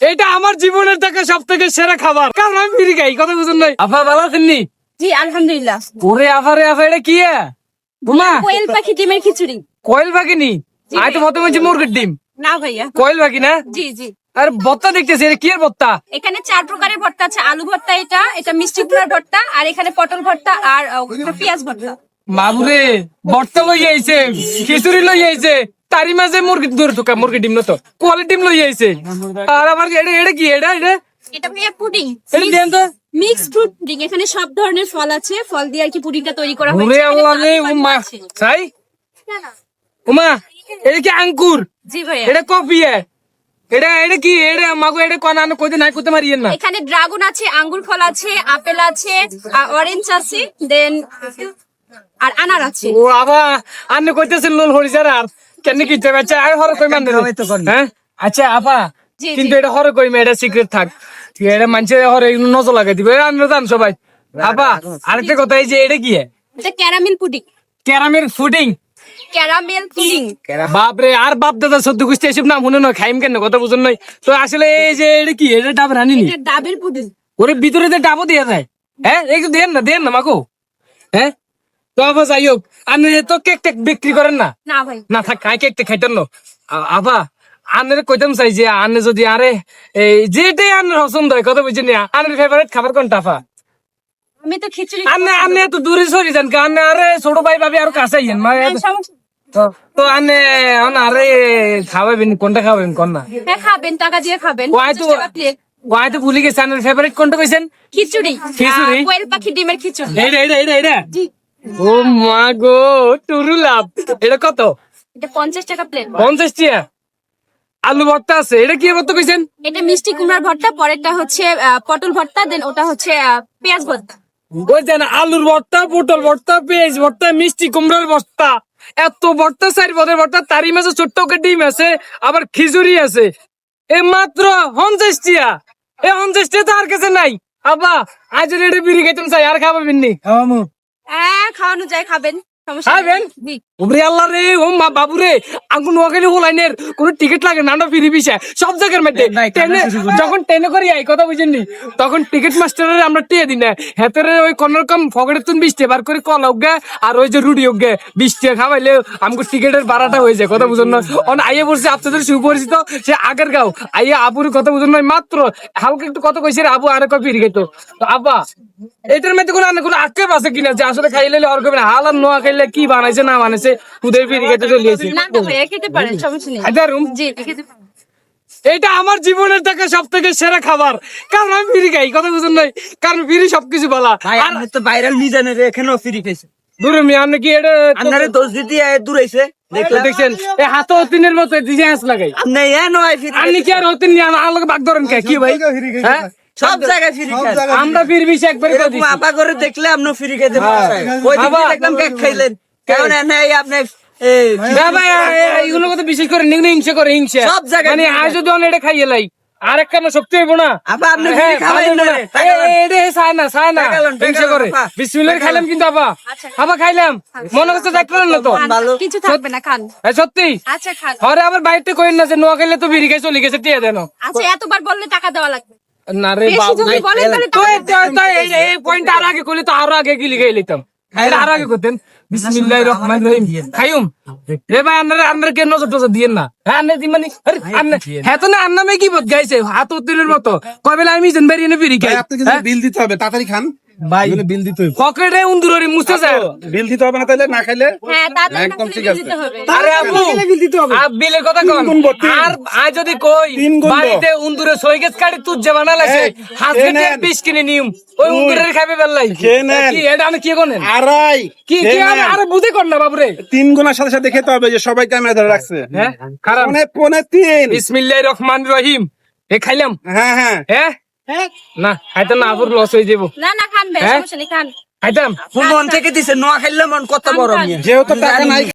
এটা আমার জীবনের থেকে সব থেকে সেরা খাবার। কারণ আমি ফিরি খাই কথা বুঝুন নাই? আপা ভালো আছেন নি? জি আলহামদুলিল্লাহ। ওরে আফা এটা কি কোয়েল পাখি ডিমের খিচুড়ি। কয়েল পাখি নি? আই তো প্রথমে হচ্ছে মুরগির ডিম। না ভাইয়া। কয়েল পাখি না? জি জি। আর বত্তা দেখতেছি এটা কি এর বত্তা এখানে চার প্রকারের ভর্তা আছে আলু ভর্তা এটা এটা মিষ্টি কুমড়ার ভর্তা আর এখানে পটল ভর্তা আর পেঁয়াজ ভর্তা। মাবুরে বর্তা লই আইছে খিচুড়ি লই আইছে। তারি মাঝে মুরগি দূরে ঢোকা মুরগি ডিম না তো কোয়ালি ডিম লই আইছে। আর আমার এটা এটা কি? এটা এটা? এটা ভাইয়া পুডিং। এটা দেন তো। মিক্স ফ্রুট পুডিং এখানে সব ধরনের ফল আছে। ফল দিয়ে আর কি পুডিংটা তৈরি করা হয়েছে। ওরে আল্লাহ রে এখানে উমা আছে। সাই উমা এটা কি আঙ্কুর জি ভাইয়া। এটা কফি এটা এটা কি? এটা মাগো এটা কোন আনো কইতে নাই কইতে মারিয়েন না। এখানে ড্রাগন আছে আঙ্গুর ফল আছে আপেল আছে অরেঞ্জ আছে দেন আর আনার আছে। ও আবা আন্নে কইতেছেন লোল হরিজার আর। কেন কি তো আচ্ছা আই হর কই মান হ্যাঁ? আচ্ছা আপা। কিন্তু এটা হর কই এটা সিক্রেট থাক। ঠিক আছে, এটা মানুষে হরে নজর লাগাই দিবে। আমরা জান সবাই। আপা আরেকটা কথা এই যে এটা কি? এটা ক্যারামেল পুডিং ক্যারামেল পুডিং বাপরে আর বাপ দাদা সদ্য গুষ্টি এসব নাম শুনে নয় খাইম কেন কথা বুঝুন নয় তো আসলে এই যে এটা কি? এটা ডাব রানি ডাবের পুডিং ওরে ভিতরে তো ডাবও দিয়ে যায়। হ্যাঁ একটু দেন না দেন না মাকো হ্যাঁ? তো যাই হোক আপনি তো কেক টেক বিক্রি করেন না? না ভাই। না থাক কাই কেক টেক খাইতেন না আবা আনের কইতাম চাই যে আনে যদি আরে এই যেটাই আনের পছন্দ হয় কথা বুঝছেন আনের ফেভারিট খাবার কোনটা আফা? আমি তো খিচুড়ি আনে আনে তো দূরে সরি যান কা আনে আরে ছোট ভাই ভাবি আর কাছে আইয়েন মানে হ্যাঁ, সমস্যা নেই। তো তো আনে আনে আরে খাওয়াবেন কোনটা খাওয়াবেন কোন না? হ্যাঁ খাবেন টাকা দিয়ে খাবেন। ওয়াই তো 50 টাকা প্লেট ওয়াই তো ভুলে গেছে আনের ফেভারিট কোনটা কইছেন? খিচুড়ি। খিচুড়ি? কোয়েল পাখি ডিমের খিচুড়ি। এইটা এইটা এইটা এইটা জি। ও মা গো টুরু লাভ। এটা কত? এটা পঞ্চাশ টাকা প্লেট পঞ্চাশ টিয়া? আলু ভর্তা আছে এটা কি ভর্তা কইছেন? এটা মিষ্টি কুমড়ার ভর্তা পরেরটা হচ্ছে পটল ভর্তা দেন ওটা হচ্ছে পেঁয়াজ ভর্তা। আলুর ভর্তা পটল ভর্তা পেঁয়াজ ভর্তা মিষ্টি কুমড়ার ভর্তা। এত ভর্তা চারি পদের ভর্তা তারি মাঝে ছোট্ট করে ডিম আছে আবার খিচুড়ি আছে। এ মাত্র পঞ্চাশ টিয়া। এ পঞ্চাশ টিয়া তো আর কাছে নাই। আবা আজ এটা বিড়ি খাইতাম চাই আর খাবাবেন নি? হ্যাঁ খাওয়ানো যায় খাবেন সমস্যা খাবেন? ওরে আল্লাহ রে ও মা বাবু রে নোয়াখালী হোলাইনের কোনো টিকিট লাগে না ফিরি সব জায়গার মধ্যে। ট্রেনে যখন ট্রেনে করি এই কথা বুঝেননি তখন টিকিট মাস্টারের আমরা টিয়ে দিই না। হেতরে ওই কোন রকম ফগড়ে বিশ বার করে কল হোক আর ওই যে রুডি হোক বিশ টাকা খাওয়াইলে আমাকে টিকিটের ভাড়াটা হয়ে যায় কথা বুঝুন না। অন আইয়ে বলছে আপনাদের সুপরিচিত সে আগের গাও। আইয়ে আবুর কথা বুঝুন না মাত্র হালকা একটু কথা কইছে আবু আরে কয় ফিরি খাইতো। তো আব্বা এটার মধ্যে কোনো কোনো আক্ষেপ আছে কিনা যে আসলে খাইলে আর কবে হাল আর নোয়া খাইলে কি বানাইছে না বানাইছে? খুদের ফিরি ভাইয়া খেতে পারেন সমস্যা নেই। আচ্ছা রুম জি এটা আমার জীবনের থেকে সব থেকে সেরা খাবার। কারণ আমি ফিরি খাই কথা বুঝুন নাই? কারণ ফিরি সবকিছু বলা। আর তো ভাইরাল মিজানের এখানেও ফ্রি খাইছে। দূরে আপনি কি এটা আপনারে দোষ দিতে দূরাইছে। দেখছেন এই হাতে অতিনের মতো ডিজাইন লাগাই। আপনি এ নয় ফ্রি আপনি কি আর অতিন নিয়ে আমার বাগ ধরেন কি? ভাই? হ্যাঁ? সব জায়গায় ফ্রি আমরা ফির বিশ একবার করে আপা করে দেখলে আপনি ফ্রি খেতে পারেন ওই দেখলাম কেক খাইলেন? কেমন এনে আপনি এই না ভাই এ- এ- এইগুলো কথা বিশেষ করে নিগ্ন হিংসা করে হিংসা। সব জায়গায় মানে আজ যদি এটা খাইয়ে লাই আর এক কানা শক্তি হইব না। আপা আপনি হ্যাঁ, খাবেন না না। রে, এ- টাকা লন। এ- এ- চায় না চায় না টাকা লন, টাকা হিংসা করে। বিসমিল্লাহ খাইলাম কিন্তু আপা। আপা খাইলাম। মনে হচ্ছে দেখলেন না তো? কিছু থাকবে না খান। সত্যি? আচ্ছা খান। আরে আবার বাইরে কইন না যে নোয়া খাইলে তো বিড়ি খাই চলে গেছে টিয়া দেন। আচ্ছা এতবার বললে টাকা দেওয়া লাগবে। না রে তো এই- পয়েন্ট আর আগে তো আরও আগে গিলি গাই লিতাম আরও আগে করতেন বিসমিল্লাহির রহমানির রহিম। খাইম রে ভাই আন্নারে আন্নারে কে নজর টজর দিয়েন না? হ্যাঁ দিমানি হ্যাঁ তো না আন্নামে কি বদ গাইছে হাত উত্তরের মতো। কবেলা আমি যেন বেরিয়ে বিড়ি খাই। আপনাকে বিল দিতে হবে। তাড়াতাড়ি খান। ভাই বিল দিতে হবে পকেটে উন্দুরি মুছতে যায়। বিল দিতে হবে না তাহলে না খাইলে হ্যাঁ একদম না ঠিক আছে। দিতে হবে। আরে আপু আর বিলের কথা কন। আর আজ যদি কই। বাড়িতে উন্দুরে সৈগেজ কাটি তুই যে পিস কিনে নিম। ওই উন্দুরের খাবে বেলাই। কি এটা আমি কি করেন? আড়াই কি কি আরে বুঝে কর না বাবুরে। তিন গুণার সাথে সাথে খেতে হবে যে সবাই ক্যামেরা ধরে রাখছে। হ্যাঁ পনে পনে তিন। বিসমিল্লাহির রহমানির রহিম। এ খাইলাম। হ্যাঁ হ্যাঁ। হ্যাঁ? না খাইতে না আবুর লস হয়ে যাব না না খান ভাই হ্যাঁ? সমস্যা নেই খান। খাইতাম মন থেকে দিছে নোয়া খাইলে মন কত বড় যেহেতু টাকা নাই